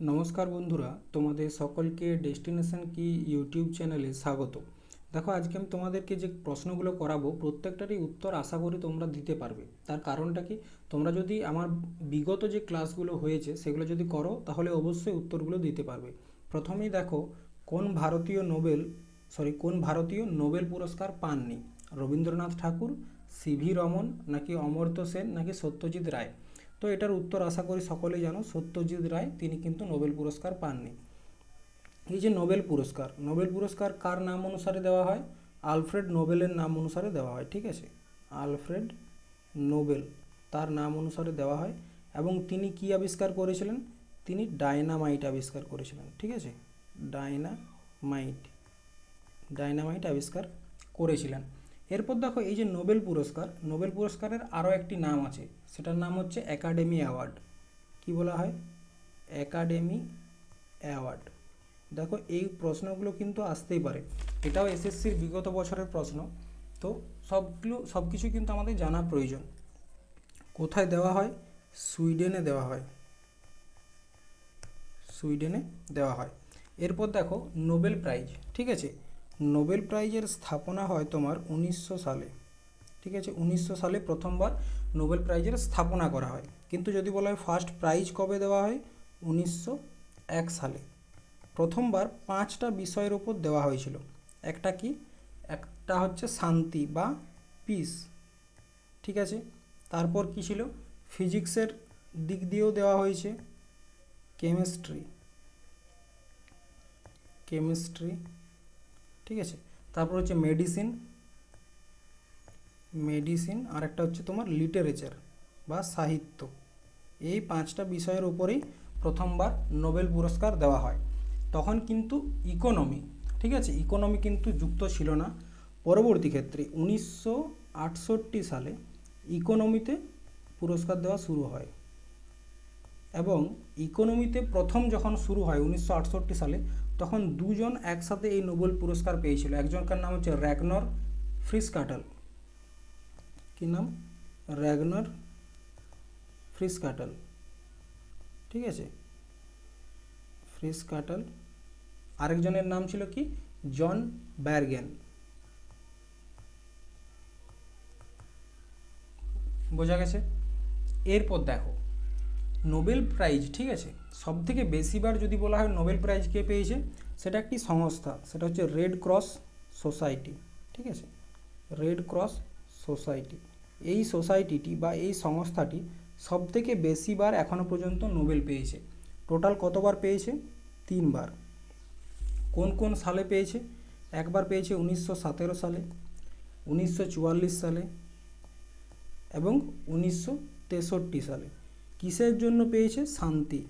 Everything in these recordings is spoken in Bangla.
নমস্কার বন্ধুরা, তোমাদের সকলকে ডেস্টিনেশন কি ইউটিউব চ্যানেলে স্বাগত। দেখো, আজকে আমি তোমাদেরকে যে প্রশ্নগুলো করাবো, প্রত্যেকটারই উত্তর আশা করি তোমরা দিতে পারবে। তার কারণটা কি? তোমরা যদি আমার বিগত যে ক্লাসগুলো হয়েছে, সেগুলো যদি করো, তাহলে অবশ্যই উত্তরগুলো দিতে পারবে। প্রথমেই দেখো, কোন ভারতীয় নোবেল সরি কোন ভারতীয় নোবেল পুরস্কার পাননি? রবীন্দ্রনাথ ঠাকুর সিভি রমন, নাকি অমর্ত্য সেন, নাকি সত্যজিৎ রায়? তো এটার উত্তর আশা করি সকলেই জানো, সত্যজিৎ রায়, তিনি কিন্তু নোবেল পুরস্কার পাননি। এই যে নোবেল পুরস্কার নোবেল পুরস্কার কার নাম অনুসারে দেওয়া হয়? আলফ্রেড নোবেলের নাম অনুসারে দেওয়া হয়, ঠিক আছে? আলফ্রেড নোবেল তার নাম অনুসারে দেওয়া হয় এবং তিনি কি আবিষ্কার করেছিলেন? তিনি ডায়নামাইট আবিষ্কার করেছিলেন, ঠিক আছে? ডায়নামাইট ডায়নামাইট আবিষ্কার করেছিলেন। এরপর দেখো এই যে নোবেল পুরস্কার, নোবেল পুরস্কারের আরও একটি নাম আছে। সেটার নাম হচ্ছে একাডেমি অ্যাওয়ার্ড। কি বলা হয়? Academy award. দেখো এই প্রশ্নগুলো কিন্তু আসতেই পারে। এটাও এসএসসির বিগত বছরের প্রশ্ন। তো সবগুলো সব কিছু কিন্তু আমাদের জানা প্রয়োজন। কোথায় দেওয়া হয়? সুইডেনে দেওয়া হয়। সুইডেনে দেওয়া হয়। এরপর দেখো নোবেল প্রাইজ, ঠিক আছে? নোবেল প্রাইজের স্থাপনা হয় তোমার উনিশশো সালে। ঠিক আছে? উনিশশো সালে প্রথমবার নোবেল প্রাইজের স্থাপনা করা হয়। কিন্তু যদি বলা হয় ফার্স্ট প্রাইজ কবে দেওয়া হয়? উনিশশো এক সালে। প্রথমবার পাঁচটা বিষয়ের ওপর দেওয়া হয়েছিল। একটা কি? একটা হচ্ছে শান্তি বা পিস ঠিক আছে? তারপর কি ছিল? ফিজিক্সের দিক দিয়েও দেওয়া হয়েছে। কেমিস্ট্রি কেমিস্ট্রি ঠিক আছে? তারপর হচ্ছে মেডিসিন মেডিসিন আর একটা হচ্ছে তোমার লিটারেচার বা সাহিত্য। এই পাঁচটা বিষয়ের উপরেই প্রথমবার নোবেল পুরস্কার দেওয়া হয়। তখন কিন্তু ইকোনমি ঠিক আছে? ইকোনমি কিন্তু যুক্ত ছিল না। পরবর্তী ক্ষেত্রে উনিশশো আটষট্টি সালে ইকোনমিতে পুরস্কার দেওয়া শুরু হয়। এবং ইকোনমিতে প্রথম যখন শুরু হয়, উনিশশো আটষট্টি সালে তখন দুজন একসাথে এই নোবেল পুরস্কার পেয়েছিল। একজনকার নাম হচ্ছে র্যাগনর ফ্রিস কাটাল কী নাম? র্যাগনর ফ্রিস কাটাল ঠিক আছে? ফ্রিস কাটাল আরেকজনের নাম ছিল কি? জন ব্যারগেন। বোঝা গেছে? এরপর দেখো নোবেল প্রাইজ, ঠিক আছে? সব থেকে বেশিবার যদি বলা হয় নোবেল প্রাইজ কে পেয়েছে? সেটা একটি সংস্থা, সেটা হচ্ছে রেড ক্রস সোসাইটি ঠিক আছে? রেড ক্রস সোসাইটি এই সোসাইটিটি বা এই সংস্থাটি সব থেকে বেশিবার এখনও পর্যন্ত নোবেল পেয়েছে। টোটাল কতবার পেয়েছে? তিনবার। কোন কোন সালে পেয়েছে? একবার পেয়েছে উনিশশো সতেরো সালে, উনিশশো চুয়াল্লিশ সালে এবং উনিশশো তেষট্টি সালে। কিসের জন্য পেয়েছে? শান্তি।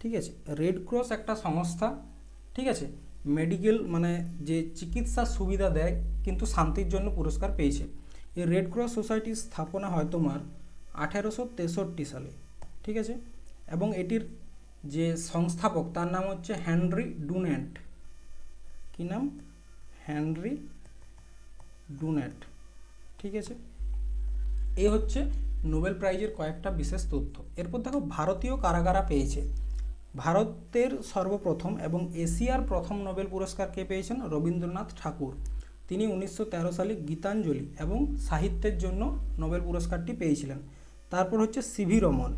ঠিক আছে? রেড ক্রস একটা সংস্থা, ঠিক আছে? মেডিকেল মানে যে চিকিৎসার সুবিধা দেয়, কিন্তু শান্তির জন্য পুরস্কার পেয়েছে। এই রেড ক্রস সোসাইটির স্থাপনা হয় তোমার আঠেরোশো তেষট্টি সালে, ঠিক আছে? এবং এটির যে সংস্থাপক, তার নাম হচ্ছে হেনরি ডুনেট কি নাম? হেনরি ডুনেট ঠিক আছে? এই হচ্ছে নোবেল প্রাইজের কয়েকটা বিশেষ তথ্য। এরপর দেখো, ভারতীয় কারাগারা পেয়েছে। ভারতের সর্বপ্রথম এবং এশিয়ার প্রথম নোবেল পুরস্কার কে পেয়েছেন? রবীন্দ্রনাথ ঠাকুর। তিনি উনিশশো তেরো সালে গীতাঞ্জলি এবং সাহিত্যের জন্য নোবেল পুরস্কারটি পেয়েছিলেন। তারপর হচ্ছে সিভি রমন।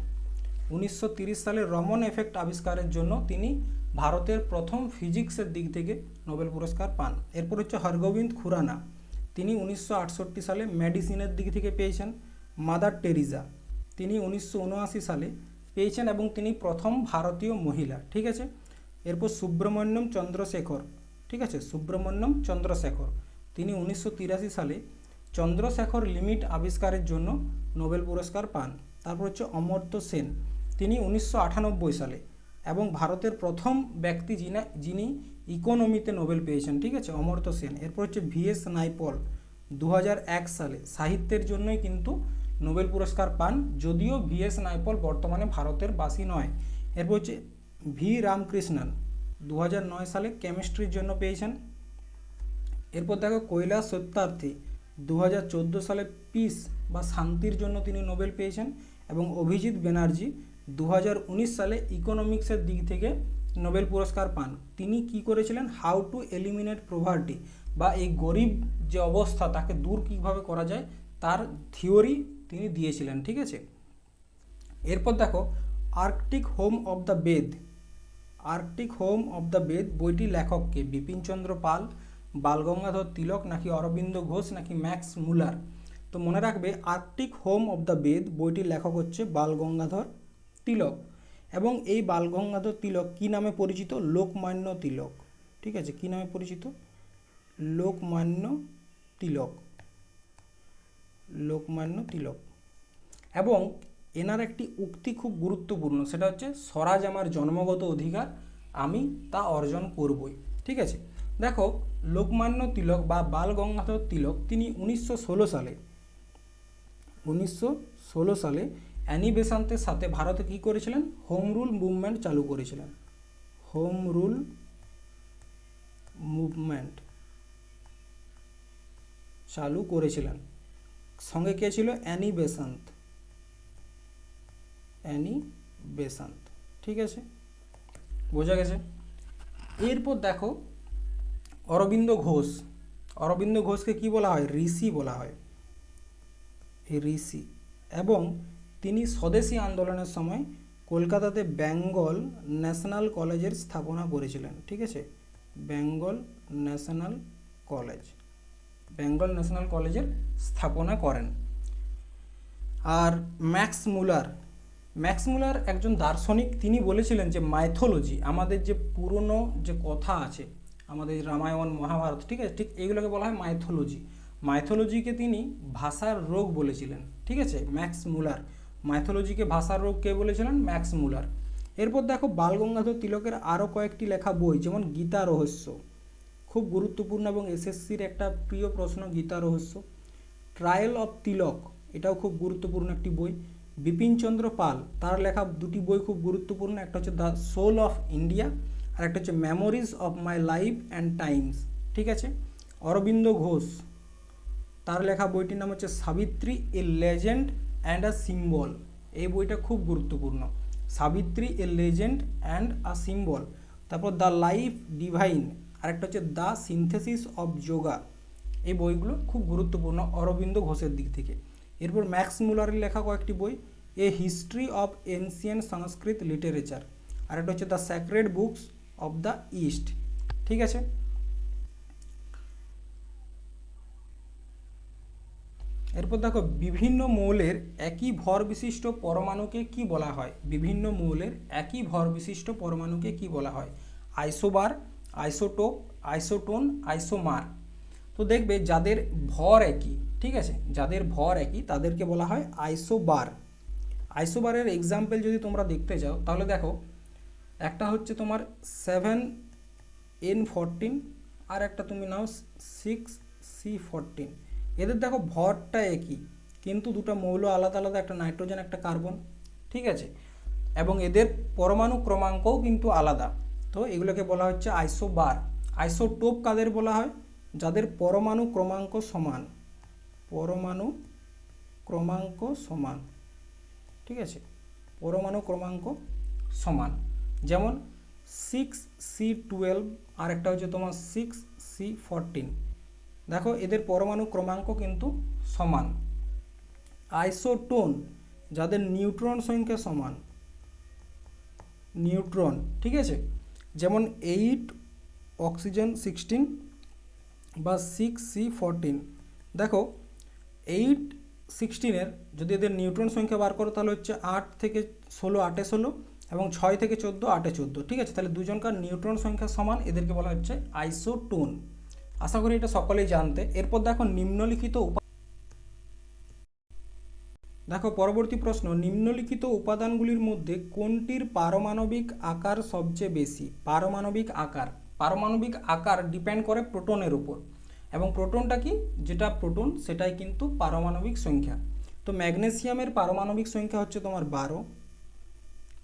উনিশশো সালে রমন এফেক্ট আবিষ্কারের জন্য তিনি ভারতের প্রথম ফিজিক্সের দিক থেকে নোবেল পুরস্কার পান। এরপর হচ্ছে হরগোবিন্দ খুরানা। তিনি উনিশশো আটষট্টি সালে মেডিসিনের দিক থেকে পেয়েছেন। Mother Teresa. তিনি উনিশশো উনআশি সালে পেয়েছেন এবং তিনি প্রথম ভারতীয় মহিলা, ঠিক আছে? এরপর সুব্রমণ্যম চন্দ্রশেখর, ঠিক আছে? সুব্রমণ্যম চন্দ্রশেখর। তিনি উনিশশো তিরাশি সালে চন্দ্রশেখর লিমিট আবিষ্কারের জন্য নোবেল পুরস্কার পান। তারপর হচ্ছে অমর্ত্য সেন। তিনি উনিশশো আটানব্বই সালে এবং ভারতের প্রথম ব্যক্তি যিনি যিনি ইকোনমিতে নোবেল পেয়েছেন, ঠিক আছে? অমর্ত্য সেন। এরপর হচ্ছে ভিএস নাইপল দু হাজার এক সালে। সাহিত্যের জন্যই কিন্তু নোবেল পুরস্কার পান, যদিও ভিএস নাইপল বর্তমানে ভারতের বাসী নয়। এরপর হচ্ছে ভি রামকৃষ্ণন। দু হাজার নয় সালে কেমিস্ট্রির জন্য পেয়েছেন। এরপর দেখো কৈলাস সত্যার্থী। দু হাজার চোদ্দ সালে পিস বা শান্তির জন্য তিনি নোবেল পেয়েছেন এবং অভিজিৎ ব্যানার্জি দু হাজার উনিশ সালে ইকোনমিক্সের দিক থেকে নোবেল পুরস্কার পান। তিনি কি করেছিলেন? হাউ টু এলিমিনেট প্রভার্টি বা এই গরিব যে অবস্থা তাকে দূর কীভাবে করা যায়, তার থিওরি তিনি দিয়েছিলেন, ঠিক আছে? এরপর দেখো, Arctic home of the Veda. Arctic home of the Veda বইটির লেখককে বিপিনচন্দ্র পাল বালগঙ্গাধর তিলক নাকি অরবিন্দ ঘোষ নাকি ম্যাক্স মুলার? তো মনে রাখবে, Arctic home of the Veda বইটির লেখক হচ্ছে বালগঙ্গাধর তিলক। এবং এই বালগঙ্গাধর তিলক কি নামে পরিচিত? লোকমান্য তিলক। ঠিক আছে, কি নামে পরিচিত? লোকমান্য তিলক। লোকমান্য তিলক। এবং এনার একটি উক্তি খুব গুরুত্বপূর্ণ, সেটা হচ্ছে, স্বরাজ আমার জন্মগত অধিকার, আমি তা অর্জন করবই। ঠিক আছে? দেখো, লোকমান্য তিলক বা বাল গঙ্গাধর তিলক, তিনি উনিশশো ষোলো সালে, উনিশশো ষোলো সালে অ্যানি বেসান্তের সাথে ভারতে কী করেছিলেন? হোম রুল মুভমেন্ট চালু করেছিলেন। হোম রুল মুভমেন্ট চালু করেছিলেন। সঙ্গে কে ছিল? Annie Besant. Annie Besant. ঠিক আছে? বোঝা গেছে? এরপর দেখো, অরবিন্দ ঘোষ। অরবিন্দ ঘোষকে কি বলা হয়? ঋষি বলা হয়। ঋষি। এবং তিনি স্বদেশী আন্দোলনের সময় কলকাতাতে বেঙ্গল ন্যাশনাল কলেজের স্থাপনা করেছিলেন। ঠিক আছে? Bengal national college. Bengal national কলেজের স্থাপনা করেন। আর ম্যাক্স মুলার ম্যাক্স মুলার একজন দার্শনিক, তিনি বলেছিলেন যে মাইথোলজি আমাদের যে পুরনো যে কথা আছে, আমাদের রামায়ণ, মহাভারত, ঠিক আছে, ঠিক এগুলোকে বলা হয় মাইথোলজি মাইথোলজিকে তিনি ভাষার রোগ বলেছিলেন, ঠিক আছে, ম্যাক্স মুলার। মাইথোলজিকে ভাষার রোগ কে বলেছিলেন? Max Muller. এরপর দেখো বালগঙ্গাধর তিলকের আরও কয়েকটি লেখা বই, যেমন গীতা রহস্য। খুব গুরুত্বপূর্ণ এবং এসএসসির একটা প্রিয় প্রশ্ন, গীতা রহস্য। ট্রায়াল অফ তিলক এটাও খুব গুরুত্বপূর্ণ একটি বই। বিপিনচন্দ্র পাল, তার লেখা দুটি বই খুব গুরুত্বপূর্ণ, একটা হচ্ছে দ্য সোল অফ ইন্ডিয়া আর একটা হচ্ছে memories of my life and times ঠিক আছে? অরবিন্দ ঘোষ, তার লেখা বইটির নাম হচ্ছে Savitri, a legend and a symbol. এই বইটা খুব গুরুত্বপূর্ণ। Savitri, a legend and a symbol. তারপর দ্য লাইফ ডিভাইন আরেকটা হচ্ছে দ্য সিনথেসিস অফ যোগা এই বইগুলো খুব গুরুত্বপূর্ণ অরবিন্দ ঘোষের দিক থেকে। এরপর ম্যাক্স মুলারের লেখা কয়েকটি বই a history of ancient Sanskrit literature আর একটা হচ্ছে the sacred books of the east ঠিক আছে? এরপর দেখো, বিভিন্ন মৌলের একই ভর বিশিষ্ট পরমাণুকে কি বলা হয়? বিভিন্ন মৌলের একই ভর বিশিষ্ট পরমাণুকে কি বলা হয়? আইসোবার আইসোটোপ আইসোটোন আইসোমার তো দেখবে যাদের ভর একই, ঠিক আছে? যাদের ভর একই, তাদেরকে বলা হয় আইসোবার আইসোবারের এক্সাম্পল যদি তোমরা দেখতে চাও, তাহলে দেখো, একটা হচ্ছে তোমার সেভেন এন ফোরটিন আর একটা তুমি নাও সিক্স সি ফোরটিন এদের দেখো ভরটা একই, কিন্তু দুটো মৌল আলাদা আলাদা, একটা নাইট্রোজেন একটা কার্বন ঠিক আছে? এবং এদের পরমাণু ক্রমাঙ্কও কিন্তু আলাদা। তো এগুলোকে বলা হচ্ছে আইসোবার। আইসোটোপ কাদের বলা হয়? যাদের পরমাণু ক্রমাঙ্ক সমান। পরমাণু ক্রমাঙ্ক সমান। ঠিক আছে? পরমাণু ক্রমাঙ্ক সমান। যেমন সিক্স সি টুয়েলভ আর একটা হচ্ছে তোমার সিক্স সি ফোরটিন দেখো, এদের পরমাণু ক্রমাঙ্ক কিন্তু সমান। আইসোটোন, যাদের নিউট্রন সংখ্যা সমান। নিউট্রন, ঠিক আছে? যেমন এইট, অক্সিজেন সিক্সটিন বা সিক্স সি ফোরটিন। দেখো, এইট সিক্সটিনের যদি এদের নিউট্রন সংখ্যা বার করো, তাহলে হচ্ছে আট থেকে ষোলো, আটে ষোলো এবং ছয় থেকে চোদ্দ, আটে চোদ্দ। ঠিক আছে? তাহলে দুজনকার নিউট্রন সংখ্যা সমান, এদেরকে বলা হচ্ছে আইসোটোন। আশা করি এটা সকলেই জানতে। এরপর দেখো, নিম্নলিখিত উপা দেখো, পরবর্তী প্রশ্ন, নিম্নলিখিত উপাদানগুলির মধ্যে কোনটির পারমাণবিক আকার সবচেয়ে বেশি? পারমাণবিক আকার। পারমাণবিক আকার ডিপেন্ড করে প্রোটনের উপর। এবং প্রোটনটা কি? যেটা প্রোটন সেটাই কিন্তু পারমাণবিক সংখ্যা। তো ম্যাগনেসিয়ামের পারমাণবিক সংখ্যা হচ্ছে তোমার বারো,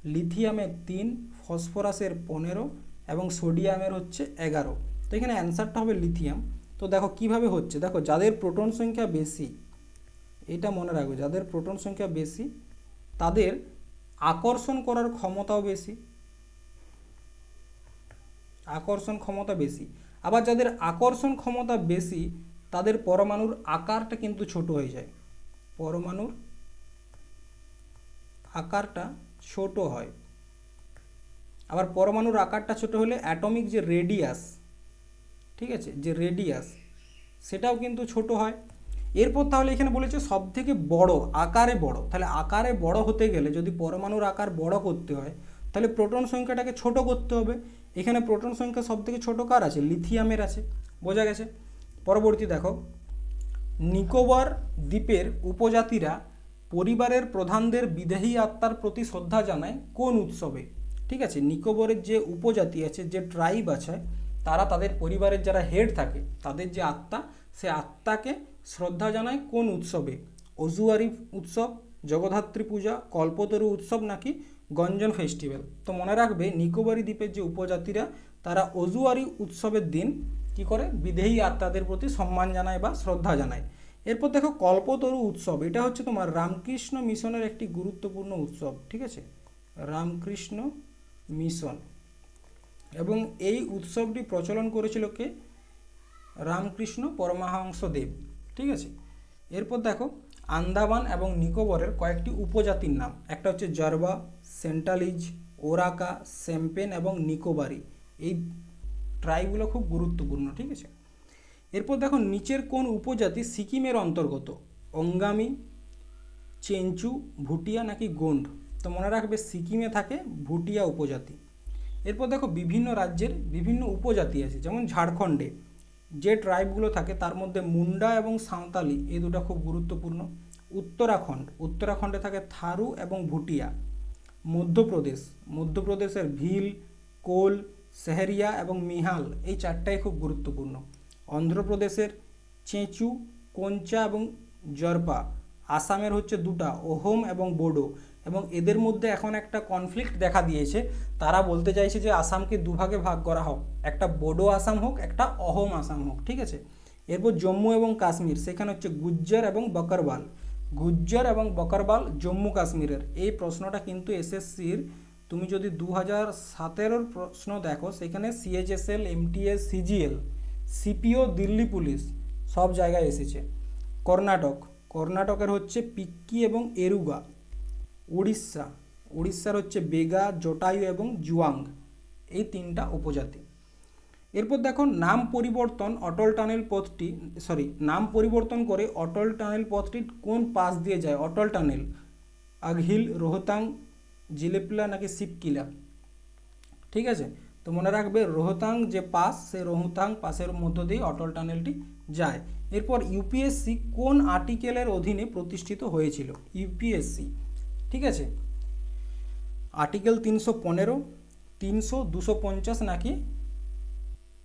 লিথিয়ামের তিন, ফসফরাসের পনেরো, এবং সোডিয়ামের হচ্ছে এগারো। তো এখানে অ্যান্সারটা হবে লিথিয়াম। তো দেখো, কীভাবে হচ্ছে? দেখো, যাদের প্রোটন সংখ্যা বেশি এটা মনে রাখবে, যাদের প্রোটন সংখ্যা বেশি, তাদের আকর্ষণ করার ক্ষমতাও বেশি। আকর্ষণ ক্ষমতা বেশি। আবার যাদের আকর্ষণ ক্ষমতা বেশি, তাদের পরমাণুর আকারটা কিন্তু ছোট হয়ে যায়। পরমাণুর আকারটা ছোট হয়। আবার পরমাণুর আকারটা ছোট হলে অ্যাটমিক যে রেডিয়াস, ঠিক আছে? যে রেডিয়াস, সেটাও কিন্তু ছোট হয়। এরপর তাহলে এখানে বলেছে সব থেকে বড়, আকারে বড়। তাহলে আকারে বড় হতে গেলে যদি পরমাণুর আকার বড় করতে হয়, তাহলে প্রোটন সংখ্যাটাকে ছোট করতে হবে। এখানে প্রোটন সংখ্যা সব থেকে ছোটো কার আছে? লিথিয়ামের আছে। বোঝা গেছে? পরবর্তী দেখো। নিকোবর দ্বীপের উপজাতিরা পরিবারের প্রধানদের বিদেহী আত্মার প্রতি শ্রদ্ধা জানায় কোন উৎসবে? ঠিক আছে, নিকোবরের যে উপজাতি আছে, যে ট্রাইব আছে, তারা তাদের পরিবারের যারা হেড থাকে, তাদের যে আত্মা, সে আত্মাকে শ্রদ্ধা জানায় কোন উৎসবে? অজুয়ারি উৎসব, জগদ্ধাত্রী পূজা, কল্পতরু উৎসব নাকি গঞ্জন ফেস্টিভ্যাল? তো মনে রাখবে, নিকোবরি দ্বীপের যে উপজাতিরা, তারা অজুয়ারি উৎসবের দিন কি করে? বিদেহী আত্মাদের প্রতি সম্মান জানায় বা শ্রদ্ধা জানায়। এরপর দেখো কল্পতরু উৎসব, এটা হচ্ছে তোমার রামকৃষ্ণ মিশনের একটি গুরুত্বপূর্ণ উৎসব, ঠিক আছে? রামকৃষ্ণ মিশন। এবং এই উৎসবটি প্রচলন করেছিল কে? রামকৃষ্ণ পরমাহংস দেব ঠিক আছে? এরপর দেখো, আন্দামান এবং নিকোবরের কয়েকটি উপজাতির নাম। একটা হচ্ছে জারবা, সেন্টালিজ, ওরাকা স্যাম্পেন এবং নিকোবারি। এই ট্রাইগুলো খুব গুরুত্বপূর্ণ, ঠিক আছে? এরপর দেখো, নিচের কোন উপজাতি সিকিমের অন্তর্গত? অঙ্গামি, চেঞ্চু, ভুটিয়া নাকি গোন্ড? তো মনে রাখবে, সিকিমে থাকে ভুটিয়া উপজাতি। এরপর দেখো, বিভিন্ন রাজ্যের বিভিন্ন উপজাতি আছে, যেমন ঝাড়খণ্ডে। যে ট্রাইবগুলো থাকে তার মধ্যে মুন্ডা এবং সাঁওতালি এই দুটো খুব গুরুত্বপূর্ণ। উত্তরাখণ্ড, উত্তরাখণ্ডে থাকে থারু এবং ভুটিয়া। মধ্যপ্রদেশ, মধ্যপ্রদেশের ভিল, কোল, সেহেরিয়া এবং মিহাল, এই চারটাই খুব গুরুত্বপূর্ণ। অন্ধ্রপ্রদেশের চেঁচু, কোঞ্চা এবং জরপা, আসামের হচ্ছে দুটা, ওহোম এবং বোডো। এবং এদের মধ্যে এখন একটা কনফ্লিক্ট দেখা দিয়েছে। তারা বলতে চাইছে যে আসামকে দুভাগে ভাগ করা হোক। একটা বোডো আসাম হোক, একটা অহোম আসাম হোক, ঠিক আছে? এরপর জম্মু এবং কাশ্মীর, সেখানে হচ্ছে গুজ্জার এবং বকরবাল। গুজ্জার এবং বকরবাল জম্মু কাশ্মীরের। এই প্রশ্নটা কিন্তু এসএসসির, তুমি যদি দু হাজার সতেরোর প্রশ্ন দেখো, সেখানে CHSL MTS CGL CPO Delhi police সব জায়গায় এসেছে। কর্ণাটক। কর্ণাটকের হচ্ছে পিক্কি এবং এরুগা। উড়িষ্যা। উড়িষ্যার হচ্ছে বেগা, জটায়ু এবং জুয়াং। এই তিনটা উপজাতি। এরপর দেখো, নাম পরিবর্তন অটল টানেল পথটি সরি নাম পরিবর্তন করে অটল টানেল পথটি কোন পাশ দিয়ে যায়? অটল টানেল আগহিল রোহতাং, জিলেপিলা নাকি শিবকিলা ঠিক আছে? তো মনে রাখবে, রোহতাং যে পাস সে রোহতাং পাসের মধ্য দিয়ে অটল টানেলটি যায়। এরপর ইউপিএসসি কোন আর্টিকেলের অধীনে প্রতিষ্ঠিত হয়েছিল? ইউপিএসসি ঠিক আছে? আর্টিকেল তিনশো পনেরো, তিনশো দুশো পঞ্চাশ নাকি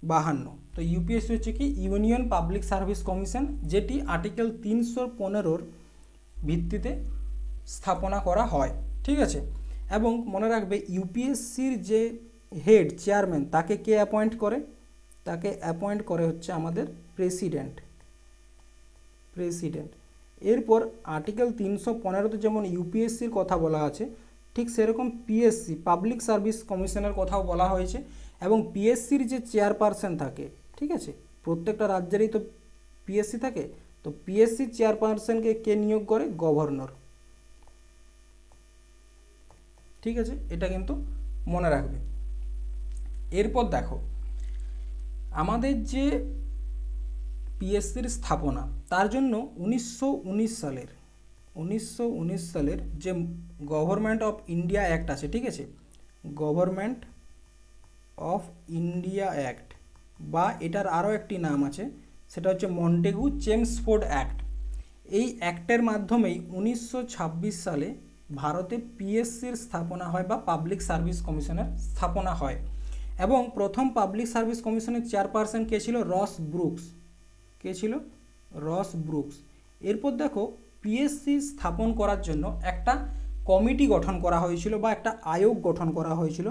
বাহান্ন। তো ইউপিএসসি হচ্ছে কি ইউনিয়ন পাবলিক সার্ভিস কমিশন যেটি আর্টিকেল তিনশো পনেরোর ভিত্তিতে স্থাপনা করা হয়। ঠিক আছে? এবং মনে রাখবে ইউপিএসসির যে হেড চেয়ারম্যান তাকে কে অ্যাপয়েন্ট করে? তাকে অ্যাপয়েন্ট করে হচ্ছে আমাদের প্রেসিডেন্ট প্রেসিডেন্ট এরপর আর্টিকেল তিনশো পনেরোতে যেমন ইউপিএসসির কথা বলা আছে, ঠিক সেরকম পিএসসি পাবলিক সার্ভিস কমিশনের কথাও বলা হয়েছে এবং পিএসসির যে চেয়ারপারসন থাকে, ঠিক আছে? প্রত্যেকটা রাজ্যেরই তো পিএসসি থাকে, তো পিএসসি চেয়ারপারসনকে কে নিয়োগ করে? গভর্নর ঠিক আছে? এটা কিন্তু মনে রাখবে। এরপর দেখো, আমাদের যে পিএসসির স্থাপনা। তার জন্য উনিশশো উনিশ সালের, উনিশশো উনিশ সালের যে গভর্নমেন্ট অফ ইন্ডিয়া অ্যাক্ট আছে, ঠিক আছে? গভর্নমেন্ট অফ ইন্ডিয়া অ্যাক্ট বা এটার আরও একটি নাম আছে, সেটা হচ্ছে মন্টেগু চেমসফোর্ড অ্যাক্ট এই অ্যাক্টের মাধ্যমেই উনিশশো ছাব্বিশ সালে ভারতে পিএসসির স্থাপনা হয় বা পাবলিক সার্ভিস কমিশনের স্থাপনা হয়। এবং প্রথম পাবলিক সার্ভিস কমিশনের চেয়ারপারসন কে ছিল রস ব্রুকস কে ছিল? Ross Brooks. এরপর দেখো পিএসসি স্থাপন করার জন্য একটা কমিটি গঠন করা হয়েছিল বা একটা আয়োগ গঠন করা হয়েছিল,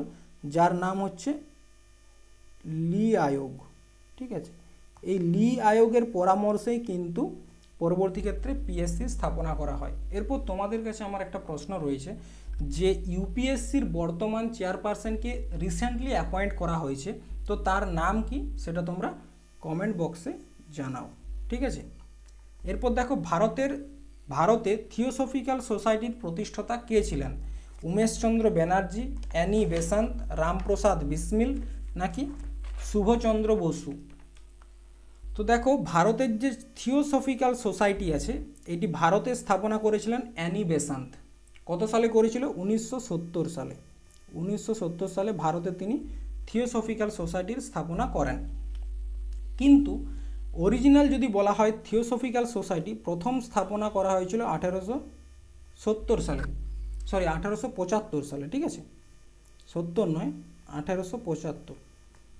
যার নাম হচ্ছে লি আয়োগ। ঠিক আছে? এই লি আয়োগের পরামর্শেই কিন্তু পরবর্তী ক্ষেত্রে পিএসসি স্থাপনা করা হয়। এরপর তোমাদের কাছে আমার একটা প্রশ্ন রয়েছে যে ইউপিএসসির বর্তমান চেয়ারপারসনকে রিসেন্টলি অ্যাপয়েন্ট করা হয়েছে, তো তার নাম কি? সেটা তোমরা কমেন্ট বক্সে জানাও। ঠিক আছে? এরপর দেখো ভারতের, ভারতে থিওসফিক্যাল সোসাইটির প্রতিষ্ঠাতা কে ছিলেন? উমেশচন্দ্র ব্যানার্জি, অ্যানি বেসান্ত, রামপ্রসাদ বিসমিল নাকি শুভচন্দ্র বসু? তো দেখো ভারতের যে থিওসফিক্যাল সোসাইটি আছে, এটি ভারতে স্থাপনা করেছিলেন অ্যানি বেসান্ত। কত সালে করেছিল? উনিশশো সত্তর সালে। উনিশশো সত্তর সালে ভারতে তিনি থিওসফিক্যাল সোসাইটির স্থাপনা করেন। কিন্তু অরিজিনাল যদি বলা হয় থিওসফিক্যাল সোসাইটি, প্রথম স্থাপনা করা হয়েছিল আঠেরোশো সত্তর সালে। সরি, আঠেরোশো পঁচাত্তর সালে, ঠিক আছে? সত্তর নয়, আঠেরোশো পঁচাত্তর।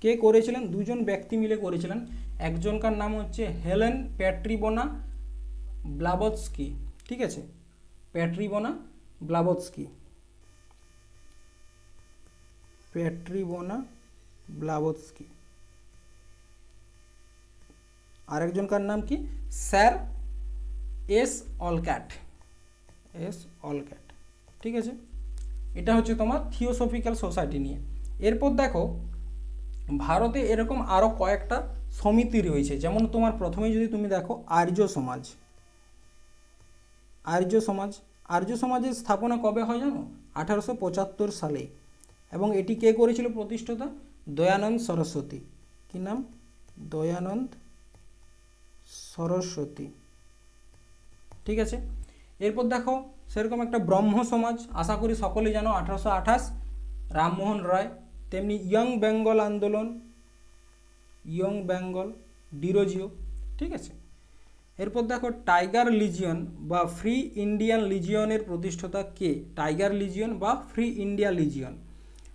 কে করেছিলেন? দুজন ব্যক্তি মিলে করেছিলেন। একজনকার নাম হচ্ছে হেলেন প্যাট্রিবোনা ব্লাবৎস্কি, ঠিক আছে? প্যাট্রিবোনা ব্লাবৎস্কি। প্যাট্রিবোনা ব্লাবৎস্কি। আরেকজনকার নাম কি? Sir S Olcott. S Olcott. ঠিক আছে? এটা হচ্ছে তোমার থিওসফিক্যাল সোসাইটি নিয়ে। এরপর দেখো, ভারতে এরকম আরও কয়েকটা সমিতি রয়েছে। যেমন তোমার প্রথমেই যদি তুমি দেখো, আর্য সমাজ। আর্য সমাজ। আর্য সমাজের স্থাপনা কবে হয় জানো? আঠারোশো পঁচাত্তর সালে। এবং এটি কে করেছিল প্রতিষ্ঠাতা? দয়ানন্দ সরস্বতী। কি নাম? দয়ানন্দ সরস্বতী। ঠিক আছে? এরপর দেখো, সেরকম একটা ব্রহ্ম সমাজ, আশা করি সকলেই জানো, আঠারোশো আঠাশ, রামমোহন রায়, তেমনি ইয়ং বেঙ্গল আন্দোলন, ইয়ং বেঙ্গল ডিরোজিও ঠিক আছে? এরপর দেখো, টাইগার লিজিয়ন বা ফ্রি ইন্ডিয়ান লিজিয়নের প্রতিষ্ঠাতা কে? টাইগার লিজিয়ন বা free India legion.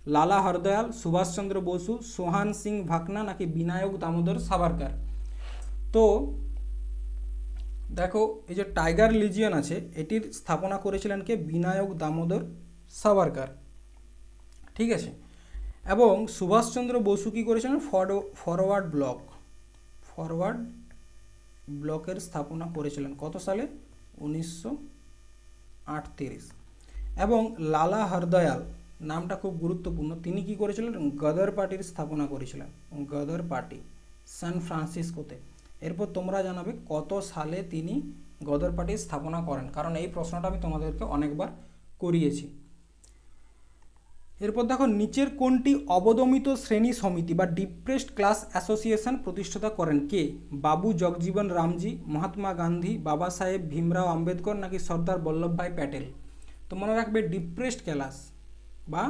Lala Hardayal, Subhash Chandra Basu, সোহান সিং ভাকনা নাকি বিনায়ক দামোদর সাভারকার? তো দেখো, এই যে টাইগার লিজিয়ন আছে, এটির স্থাপনা করেছিলেন কে? বিনায়ক দামোদর সাভারকার। ঠিক আছে? এবং সুভাষচন্দ্র বসু কী করেছিলেন? Forward block. ফরওয়ার্ড ব্লকের স্থাপনা করেছিলেন কত সালে? উনিশশো আটত্রিশ। এবং লালা হরদয়াল, নামটা খুব গুরুত্বপূর্ণ, তিনি কি করেছিলেন? গদর পার্টির স্থাপনা করেছিলেন। গদর পার্টি, সান ফ্রান্সিসকোতে। এরপর তোমরা জানাবে কত সালে তিনি গদর পার্টির স্থাপনা করেন। কারণ এই প্রশ্নটা আমি তোমাদেরকে অনেকবার করিয়েছি। এরপর দেখো, নিচের কোনটি অবদমিত শ্রেণি সমিতি বা ডিপ্রেসড ক্লাস অ্যাসোসিয়েশন প্রতিষ্ঠাতা করেন? কে? বাবু জগজীবন রামজি, মহাত্মা গান্ধী, বাবা সাহেব ভীমরাও আম্বেদকর নাকি সর্দার বল্লভভাই প্যাটেল? তো মনে রাখবে ডিপ্রেসড ক্লাস বা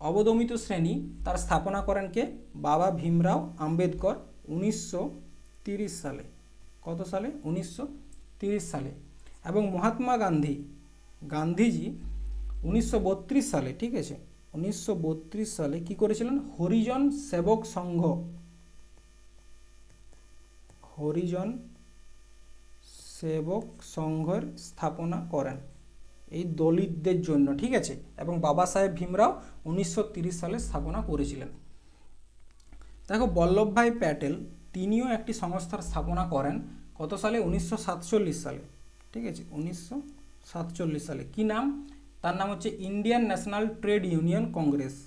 অবদমিত শ্রেণি তার স্থাপনা করেন কে? বাবা ভীমরাও আম্বেদকর, উনিশশো সালে। কত সালে? উনিশশো সালে। এবং মহাত্মা গান্ধী, গান্ধীজি উনিশশো বত্রিশ সালে, ঠিক আছে? উনিশশো বত্রিশ সালে কি করেছিলেন? হরিজন সেবক সংঘ। হরিজন সেবক সংঘের স্থাপনা করেন এই দলিতদের জন্য, ঠিক আছে? এবং বাবা সাহেব ভীমরাও উনিশশো সালে স্থাপনা করেছিলেন। দেখো, বল্লভভাই প্যাটেল তিনিও একটি সংস্থার স্থাপনা করেন কত সালে? উনিশশো সাতচল্লিশ সালে। ঠিক আছে? উনিশশো সাতচল্লিশ সালে। কি নাম? তার নাম হচ্ছে Indian national trade union congress.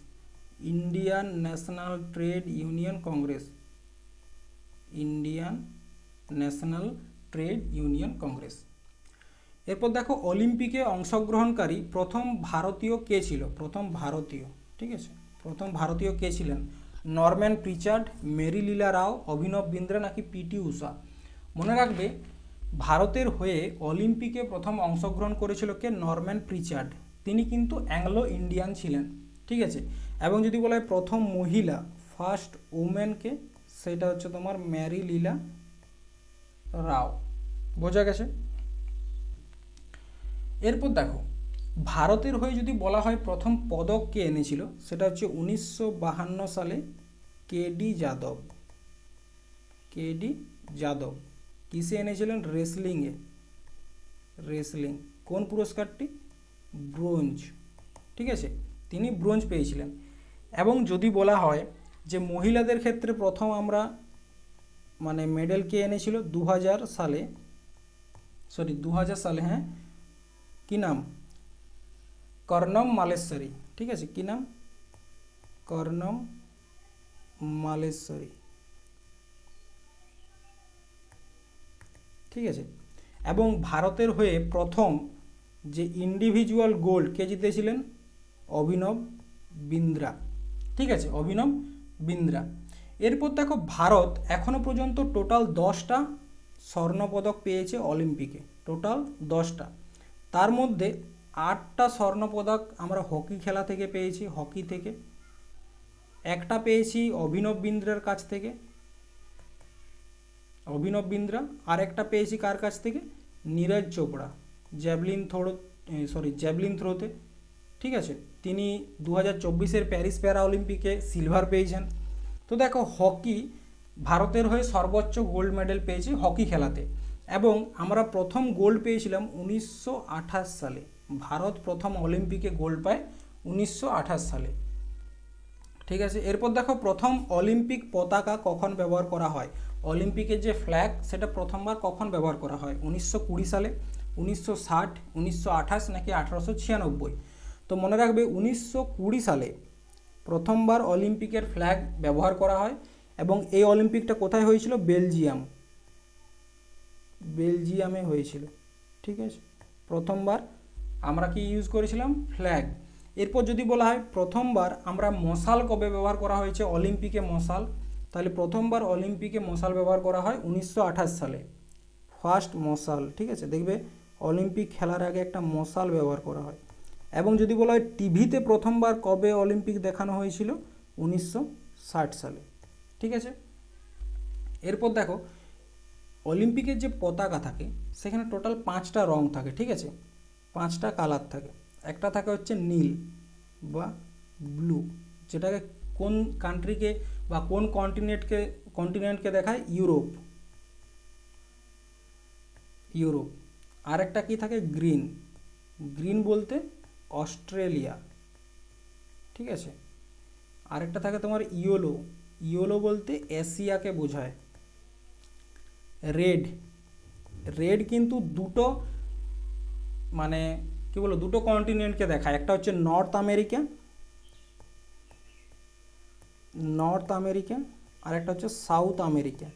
Indian national trade union congress. Indian national trade union congress. এরপর দেখো, অলিম্পিকে অংশগ্রহণকারী প্রথম ভারতীয় কে ছিল? প্রথম ভারতীয়। ঠিক আছে? প্রথম ভারতীয় কে ছিলেন? নরম্যান প্রিচার্ড মেরি লীলা রাও, অভিনব বিন্দ্রা নাকি পিটি উষা মনে রাখবে, ভারতের হয়ে অলিম্পিকে প্রথম অংশগ্রহণ করেছিল কে নরম্যান প্রিচার্ড। তিনি কিন্তু অ্যাংলো ইন্ডিয়ান ছিলেন, ঠিক আছে? এবং যদি বলা হয় প্রথম মহিলা, ফার্স্ট উমেনকে সেটা হচ্ছে তোমার ম্যারি লীলা রাও। বোঝা গেছে? এরপর দেখো ভারতের হয়ে যদি বলা হয় প্রথম পদক কে এনেছিল, সেটা হচ্ছে উনিশশো সালে কে ডি যাদব। কে ডি যাদব। কিসে এনেছিলেন? রেসলিংয়ে। রেসলিং। কোন পুরস্কারটি? ব্রোঞ্জ। ঠিক আছে? তিনি ব্রোঞ্জ পেয়েছিলেন। এবং যদি বলা হয় যে মহিলাদের ক্ষেত্রে প্রথম আমরা মানে মেডেল কে এনেছিল? দু হাজার সালে সরি দু হাজার সালে হ্যাঁ? কী নাম? কর্ণম মালেশ্বরী, ঠিক আছে? কি নাম? কর্ণম মালেশ্বরী। ঠিক আছে? এবং ভারতের হয়ে প্রথম যে ইন্ডিভিজুয়াল গোল্ড কে জিতেছিলেন? অভিনব বিন্দ্রা। ঠিক আছে? অভিনব বিন্দ্রা। এরপর দেখো, ভারত এখনও পর্যন্ত টোটাল দশটা স্বর্ণপদক পেয়েছে অলিম্পিকে। টোটাল দশটা। তার মধ্যে আটটা স্বর্ণপদক আমরা হকি খেলা থেকে পেয়েছি, হকি থেকে। একটা পেয়েছি অভিনব বিন্দ্রার কাছ থেকে। অভিনব বিন্দ্রা আর একটা পেয়েছি কার কাছ থেকে? Neeraj Chopra, javelin throw sorry javelin থ্রোতে। ঠিক আছে? তিনি দু হাজার চব্বিশের প্যারিস প্যারা অলিম্পিকে সিলভার পেয়েছেন। তো দেখো, হকি ভারতের হয়ে সর্বোচ্চ গোল্ড মেডেল পেয়েছে হকি খেলাতে। এবং আমরা প্রথম গোল্ড পেয়েছিলাম উনিশশো আঠাশ সালে। ভারত প্রথম অলিম্পিকে গোল্ড পায় উনিশশো আঠাশ সালে। ঠিক আছে, এরপর দেখো প্রথম অলিম্পিক পতাকা কখন ব্যবহার করা হয়? অলিম্পিকের যে ফ্ল্যাগ সেটা প্রথমবার কখন ব্যবহার করা হয়? উনিশশো কুড়ি সালে, উনিশশো ষাট, উনিশশো আঠাশ নাকি আঠারোশো ছিয়ানব্বই? তো মনে রাখবে উনিশশো কুড়ি সালে প্রথমবার অলিম্পিকের ফ্ল্যাগ ব্যবহার করা হয় এবং এই অলিম্পিকটা কোথায় হয়েছিল? বেলজিয়াম। বেলজিয়ামে হয়েছিল। ঠিক আছে, প্রথমবার আমরা কি ইউজ করেছিলাম? ফ্ল্যাগ এরপর যদি বলা হয় প্রথমবার আমরা মশাল কবে ব্যবহার করা হয়েছে? অলিম্পিকে মশাল। তাহলে প্রথমবার অলিম্পিকে মশাল ব্যবহার করা হয় উনিশশো আঠাশ সালে। ফার্স্ট মশাল, ঠিক আছে? দেখবে অলিম্পিক খেলার আগে একটা মশাল ব্যবহার করা হয়। এবং যদি বলা হয় টিভিতে প্রথমবার কবে অলিম্পিক দেখানো হয়েছিল? উনিশশো ষাট সালে। ঠিক আছে? এরপর দেখো, অলিম্পিকের যে পতাকা থাকে, সেখানে টোটাল পাঁচটা রং থাকে, ঠিক আছে? পাঁচটা কালার থাকে। একটা থাকে হচ্ছে নীল বা ব্লু, যেটাকে কোন কান্ট্রিকে বা কোন কন্টিনেন্টকে কন্টিনেন্টকে দেখায়? ইউরোপ। ইউরোপ। আরেকটা কি থাকে? গ্রিন। গ্রিন বলতে অস্ট্রেলিয়া। ঠিক আছে? আরেকটা থাকে তোমার ইয়োলো। ইয়োলো বলতে এশিয়াকে বোঝায়। রেড। রেড কিন্তু দুটো মানে কি বলো দুটো কন্টিনেন্টকে দেখায় একটা হচ্ছে নর্থ আমেরিকা নর্থ আমেরিকা আর একটা হচ্ছে সাউথ আমেরিকা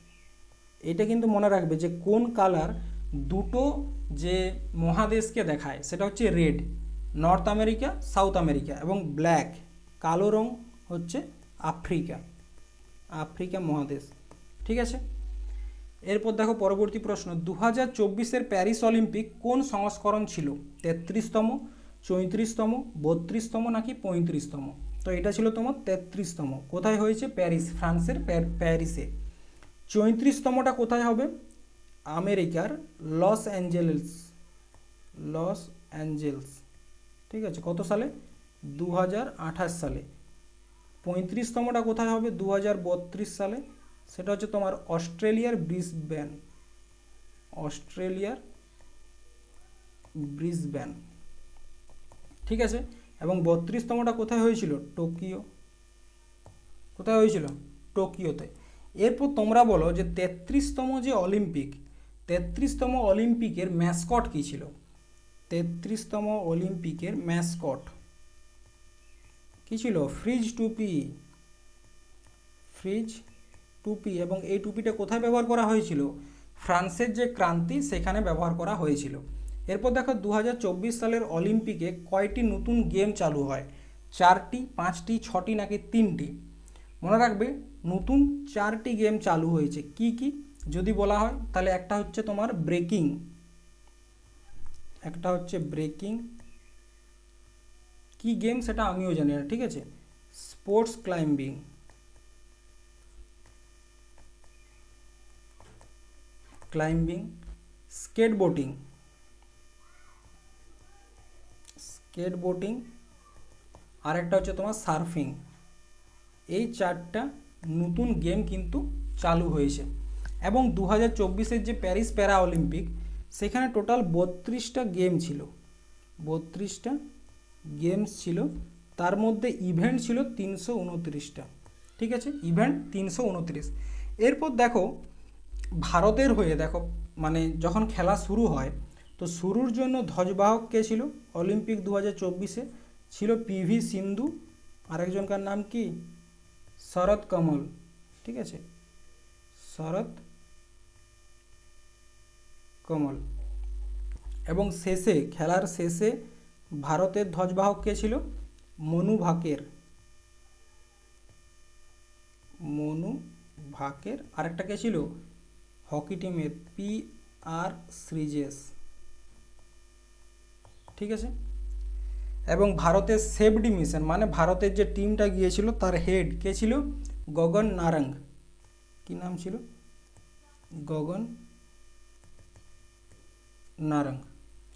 এটা কিন্তু মনে রাখবে যে কোন কালার দুটো যে মহাদেশকে দেখায় সেটা হচ্ছে red North America South America এবং ব্ল্যাক কালো রং হচ্ছে আফ্রিকা আফ্রিকা মহাদেশ ঠিক আছে এরপর দেখো পরবর্তী প্রশ্ন দু হাজার চব্বিশের প্যারিস অলিম্পিক কোন সংস্করণ ছিল? তেত্রিশতম, চৌত্রিশতম, বত্রিশতম নাকি পঁয়ত্রিশতম? তো এটা ছিল তোমার তেত্রিশতম। কোথায় হয়েছে? প্যারিস, ফ্রান্সের প্যারিসে। চৌত্রিশতমটা কোথায় হবে? আমেরিকার লস অ্যাঞ্জেলস লস অ্যাঞ্জেলস। ঠিক আছে, কত সালে? দু হাজার আঠাশ সালে। পঁয়ত্রিশতমটা কোথায় হবে? দু হাজার বত্রিশ সালে। সেটা হচ্ছে তোমার অস্ট্রেলিয়ার ব্রিসব্যান অস্ট্রেলিয়ার ব্রিসব্যান ঠিক আছে? এবং বত্রিশতমটা কোথায় হয়েছিল? টোকিও। কোথায় হয়েছিল? টোকিওতে। এরপর তোমরা বলো যে তেত্রিশতম যে অলিম্পিক, তেত্রিশতম অলিম্পিকের ম্যাসকট কী ছিল? তেত্রিশতম অলিম্পিকের ম্যাসকট কী ছিল? ফ্রিজ টুপি। ফ্রিজ টুপি এবং এই টুপিটা কোথায় ব্যবহার করা হয়েছিল? ফ্রান্সের যে ক্রান্তি, সেখানে ব্যবহার করা হয়েছিল। এরপর দেখো দু হাজার চব্বিশ সালের অলিম্পিকে কয়টি নতুন গেম চালু হয়? চারটি, পাঁচটি, ছটি নাকি তিনটি? মনে রাখবে, নতুন চারটি গেম চালু হয়েছে। কি কি? যদি বলা হয়, তাহলে একটা হচ্ছে তোমার ব্রেকিং। একটা হচ্ছে ব্রেকিং। কি গেম সেটা আমিও জানি না, ঠিক আছে? Sports climbing. Climbing skateboarding skateboarding আর একটা হচ্ছে তোমার সার্ফিং এই চারটা নতুন গেম কিন্তু চালু হয়েছে। এবং দু হাজার যে প্যারিস প্যারা অলিম্পিক সেখানে টোটাল বত্রিশটা গেম ছিল। বত্রিশটা গেমস ছিল। তার মধ্যে ইভেন্ট ছিল তিনশো ঠিক আছে? ইভেন্ট তিনশো উনত্রিশ। এরপর দেখো ভারতের হয়ে দেখো মানে যখন খেলা শুরু হয়, তো শুরুর জন্য ধ্বজবাহক কে ছিল? অলিম্পিক দু হাজার চব্বিশে ছিল পিভি সিন্ধু, আরেকজনকার নাম কি? শরৎ কমল, ঠিক আছে? শরৎ কমল। এবং শেষে, খেলার শেষে ভারতের ধ্বজবাহক কে ছিল? মনু ভাকের। মনু ভাকের, আরেকটা কে ছিল? হকি টিমের পি আর শ্রীজেশ। ঠিক আছে? এবং ভারতের সেফডি মিশন মানে ভারতের যে টিমটা গিয়েছিল, তার হেড কে ছিল? গগন নারঙ্গ। কি নাম ছিল? গগন নারঙ্গ।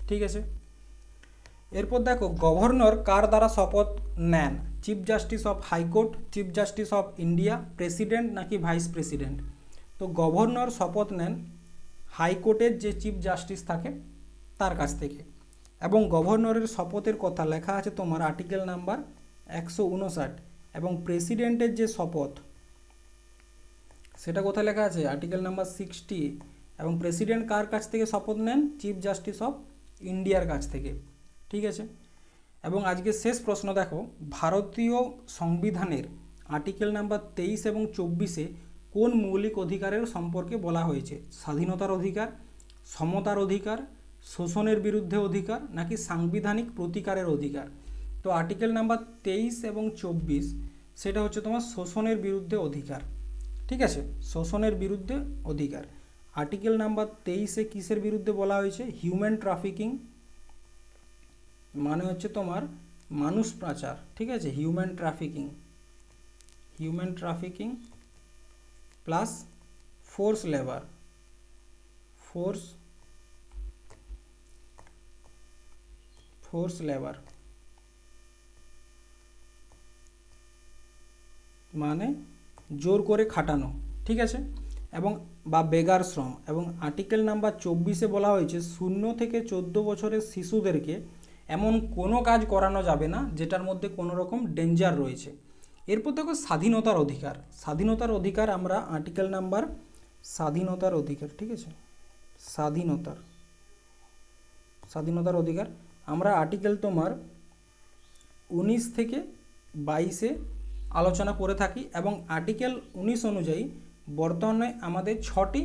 ঠিক আছে? এরপর দেখো, গভর্নর কার দ্বারা শপথ নেন? Chief justice of high court, chief justice of India, president নাকি ভাইস প্রেসিডেন্ট? তো গভর্নর শপথ নেন হাইকোর্টের যে চিফ জাস্টিস থাকে তার কাছ থেকে। এবং গভর্নরের শপথের কথা লেখা আছে তোমার আর্টিকেল নাম্বার একশো উনষাট এবং প্রেসিডেন্টের যে শপথ, সেটা কোথায় লেখা আছে? Article number sixty. এবং প্রেসিডেন্ট কার কাছ থেকে শপথ নেন? চিফ জাস্টিস অফ ইন্ডিয়ার কাছ থেকে। ঠিক আছে? এবং আজকে শেষ প্রশ্ন দেখো, ভারতীয় সংবিধানের আর্টিকেল নাম্বার তেইশ এবং চব্বিশে কোন মৌলিক অধিকারের সম্পর্কে বলা হয়েছে? স্বাধীনতার অধিকার, সমতার অধিকার, শোষণের বিরুদ্ধে অধিকার, নাকি সাংবিধানিক প্রতিকারের অধিকার? তো আর্টিকেল নাম্বার তেইশ এবং চব্বিশ, সেটা হচ্ছে তোমার শোষণের বিরুদ্ধে অধিকার। ঠিক আছে? শোষণের বিরুদ্ধে অধিকার। আর্টিকেল নাম্বার তেইশে কিসের বিরুদ্ধে বলা হয়েছে? হিউম্যান ট্রাফিকিং মানে হচ্ছে তোমার মানুষ পাচার। ঠিক আছে? Human trafficking human trafficking plus force labour force force labour মানে জোর করে খাটানো, ঠিক আছে? এবং বা বেগার শ্রম। এবং আর্টিকেল নাম্বার চব্বিশে বলা হয়েছে, শূন্য থেকে চোদ্দ বছরের শিশুদেরকে এমন কোনো কাজ করানো যাবে না, যেটার মধ্যে কোনো রকম ডেঞ্জার রয়েছে। এরপর দেখো স্বাধীনতার অধিকার। স্বাধীনতার অধিকার আমরা আর্টিকেল নাম্বার স্বাধীনতার অধিকার, ঠিক আছে? স্বাধীনতার। স্বাধীনতার অধিকার। আমরা আর্টিকেল তোমার উনিশ থেকে বাইশে আলোচনা করে থাকি এবং আর্টিকেল উনিশ অনুযায়ী বর্তমানে আমাদের ছটি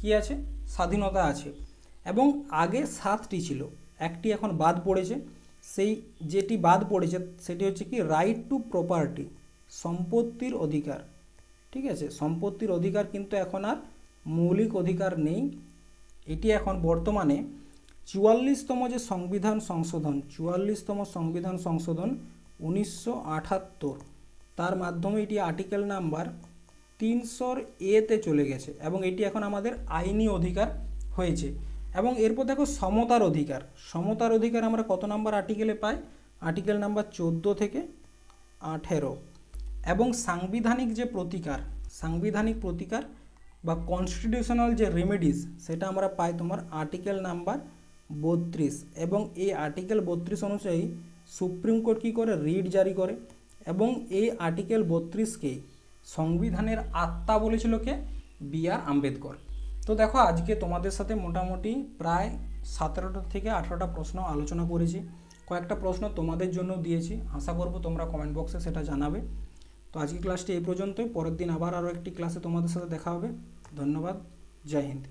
কি আছে? স্বাধীনতা আছে। এবং আগে সাতটি ছিল। একটি এখন বাদ পড়েছে। সেই যেটি বাদ পড়েছে, সেটি হচ্ছে কি রাইট টু প্রপার্টি সম্পত্তির অধিকার। ঠিক আছে? সম্পত্তির অধিকার কিন্তু এখন আর মৌলিক অধিকার নেই। এটি এখন বর্তমানে চুয়াল্লিশতম যে সংবিধান সংশোধন, চুয়াল্লিশতম সংবিধান সংশোধন উনিশশো আটাত্তর তার মাধ্যমে এটি আর্টিকেল নাম্বার তিনশোর এতে চলে গেছে এবং এটি এখন আমাদের আইনি অধিকার হয়েছে। এবং এরপর দেখো সমতার অধিকার। সমতার অধিকার আমরা কত নাম্বার আর্টিকেলে পাই? আর্টিকেল নাম্বার চোদ্দ থেকে আঠেরো। এবং সাংবিধানিক যে প্রতিকার, সাংবিধানিক প্রতিকার বা কনস্টিটিউশনাল যে রেমেডিস সেটা আমরা পাই তোমার আর্টিকেল নাম্বার বত্রিশ এবং এই আর্টিকেল বত্রিশ অনুযায়ী সুপ্রিম কোর্ট কী করে? রিট জারি করে এবং এই আর্টিকেল বত্রিশকে সংবিধানের আত্মা বলেছিল কে? বি আর আম্বেদকর। তো দেখো, আজকে তোমাদের সাথে মোটামুটি প্রায় সতেরোটা থেকে আঠেরোটা প্রশ্ন আলোচনা করেছি। কয়েকটা প্রশ্ন তোমাদের জন্য দিয়েছি। আশা করব তোমরা কমেন্ট বক্সে সেটা জানাবে। তো আজকে ক্লাসটি এই পর্যন্তই। পরের দিন আবার আরও একটি ক্লাসে তোমাদের সাথে দেখা হবে। ধন্যবাদ। জয় হিন্দ।